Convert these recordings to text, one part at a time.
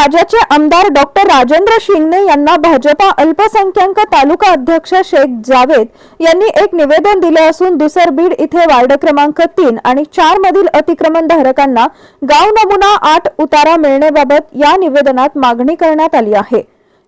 राज्याचे आमदार डॉक्टर राजेंद्र शिंगणे यांना भाजपा अल्पसंख्याक तालुका अध्यक्ष शेख जावेद यांनी एक निवेदन दिले असून दुसरबीड इथे वार्ड क्रमांक तीन आणि चार मधील अतिक्रमण धारकांना गाव नमुना आठ उतारा मिळण्याबाबत या निवेदनात मागणी करण्यात आली आहे.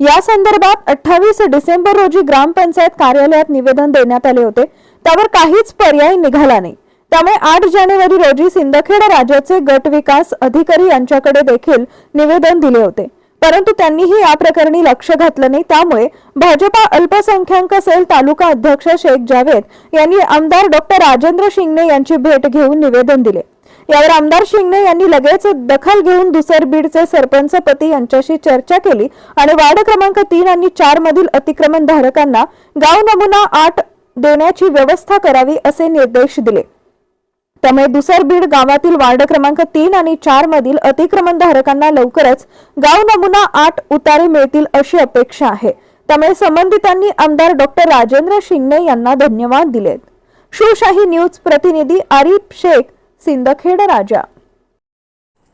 या संदर्भात अठ्ठावीस डिसेंबर रोजी ग्रामपंचायत कार्यालयात निवेदन देण्यात आले होते. त्यावर काहीच पर्याय निघाला नाही. त्यामुळे आठ जानेवारी रोजी सिंदखेड राज्याचे गट विकास अधिकारी यांच्याकडे देखील निवेदन दिले होते. परंतु त्यांनीही या प्रकरणी लक्ष घातलं नाही. त्यामुळे भाजपा अल्पसंख्याक सेल तालुका अध्यक्ष शेख जावेद यांनी आमदार डॉक्टर राजेंद्र शिंगणे यांची भेट घेऊन निवेदन दिले. यावर आमदार शिंगणे यांनी लगेच दखल घेऊन दुसर बीडचे सरपंच पती यांच्याशी चर्चा केली आणि वार्ड क्रमांक तीन आणि चार मधील अतिक्रमण धारकांना गाव नमुना आठ देण्याची व्यवस्था करावी असे निर्देश दिले. त्यामुळे दुसर बीड गावातील वार्ड क्रमांक तीन आणि चार मधील अतिक्रमण धारकांना लवकरच गाव नमुना आठ उतारे मिळतील अशी अपेक्षा आहे. त्यामुळे संबंधितांनी आमदार डॉक्टर राजेंद्र शिंगणे यांना धन्यवाद दिलेत. शिवशाही न्यूज प्रतिनिधी आरिफ शेख सिंदखेड राजा.